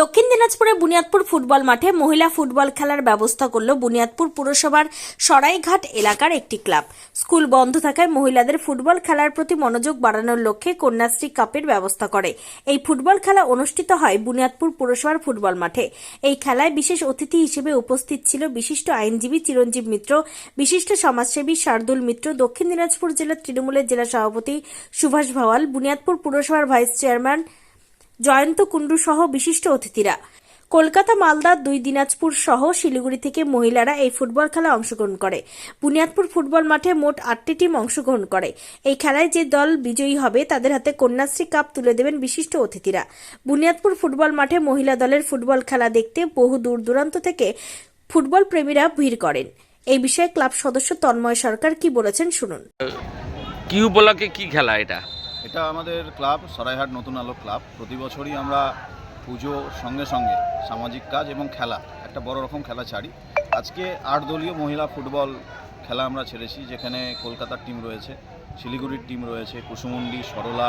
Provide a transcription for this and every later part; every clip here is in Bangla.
দক্ষিণ দিনাজপুরে বুনিয়াদপুর ফুটবল মাঠে মহিলা ফুটবল খেলার ব্যবস্থা করল বুনিয়াদপুর পুরসভার সরাইঘাট এলাকার একটি ক্লাব। স্কুল বন্ধ থাকায় মহিলাদের ফুটবল খেলার প্রতি মনোযোগ বাড়ানোর লক্ষ্যে কন্যাশ্রী কাপের ব্যবস্থা করে। এই ফুটবল খেলা অনুষ্ঠিত হয় বুনিয়াদপুর পুরসভার ফুটবল মাঠে। এই খেলায় বিশেষ অতিথি হিসেবে উপস্থিত ছিল বিশিষ্ট আইনজীবী চিরঞ্জীব মিত্র, বিশিষ্ট সমাজসেবী শার্দুল মিত্র, দক্ষিণ দিনাজপুর জেলার তৃণমূলের জেলা সভাপতি সুভাষ ভাওয়াল, বুনিয়াদপুর পুরসভার ভাইস চেয়ারম্যান জয়ন্ত কুণ্ডু সহ বিশিষ্ট অতিথিরা। কলকাতা, মালদা, দুই দিনাজপুর সহ শিলিগুড়ি থেকে মহিলারা এই ফুটবল খেলায় অংশগ্রহণ করে। বুনিয়াদপুর ফুটবল মাঠে মোট আটটি টিম অংশগ্রহণ করে। এই খেলায় যে দল বিজয়ী হবে, তাদের হাতে কন্যাশ্রী কাপ তুলে দেবেন বিশিষ্ট অতিথিরা। বুনিয়াদপুর ফুটবল মাঠে মহিলা দলের ফুটবল খেলা দেখতে বহু দূর দূরান্ত থেকে ফুটবল প্রেমীরা ভিড় করেন। এই বিষয়ে ক্লাব সদস্য তন্ময় সরকার কি বলেছেন শুনুন। কি উপলক্ষে কি খেলা এটা? এটা আমাদের ক্লাব, সরাইহাট নতুন আলো ক্লাব। প্রতি বছরই আমরা পুজো সঙ্গে সঙ্গে, সামাজিক কাজ এবং খেলা, একটা বড় রকম খেলা ছাড়ি। আজকে আট দলীয় মহিলা ফুটবল খেলা আমরা ছেড়েছি, যেখানে কলকাতার টিম রয়েছে, শিলিগুড়ির টিম রয়েছে, কুসুমুন্ডি, সরলা,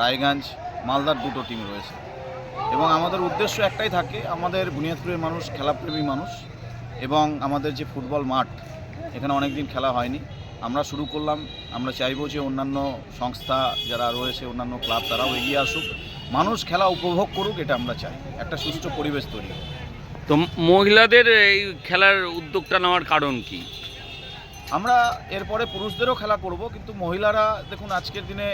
রায়গঞ্জ, মালদার দুটো টিম রয়েছে। এবং আমাদের উদ্দেশ্য একটাই থাকে, আমাদের বুনিয়াদপুরের মানুষ, খেলাপ্রেমী মানুষ, এবং আমাদের যে ফুটবল মাঠ, এখানে অনেক দিন খেলা হয়নি। আমরা শুরু করলাম আমরা চাইব যে অন্যান্য সংস্থা যারা রয়েছে অন্যান্য ক্লাব তারাও এগিয়ে আসুক। মানুষ খেলা উপভোগ করুক এটা আমরা চাই। একটা সুষ্ঠু পরিবেশ তৈরি। তো মহিলাদের এই খেলার উদ্যোগটা নেওয়ার কারণ কি? আমরা এরপরে পুরুষদেরও খেলা করব কিন্তু মহিলারা দেখুন আজকের দিনে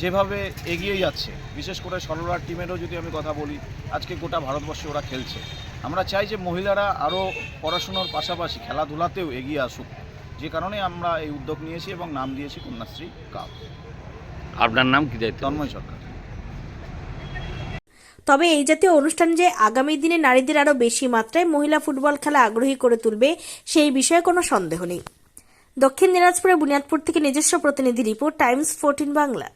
যেভাবে এগিয়ে যাচ্ছে বিশেষ করে সরলার টিমেরও যদি আমি কথা বলি আজকে গোটা ভারতবর্ষে ওরা খেলছে। আমরা চাই যে মহিলারা আরও পড়াশুনোর পাশাপাশি খেলাধুলাতেও এগিয়ে আসুক। যে কারণে আমরা এই উদ্যোগ নিয়েছি এবং নাম দিয়েছি কন্যাশ্রী কাপ। আপনার নাম কি দায়িত্ব? তন্ময় সরকার। তবে এই জাতীয় অনুষ্ঠান যে আগামী দিনে নারীদের আরও বেশি মাত্রায় মহিলা ফুটবল খেলা আগ্রহী করে তুলবে সেই বিষয়ে কোনো সন্দেহ নেই। দক্ষিণ দিনাজপুরে বুনিয়াদপুর থেকে নিজস্ব প্রতিনিধি report Times fourteen Bangla.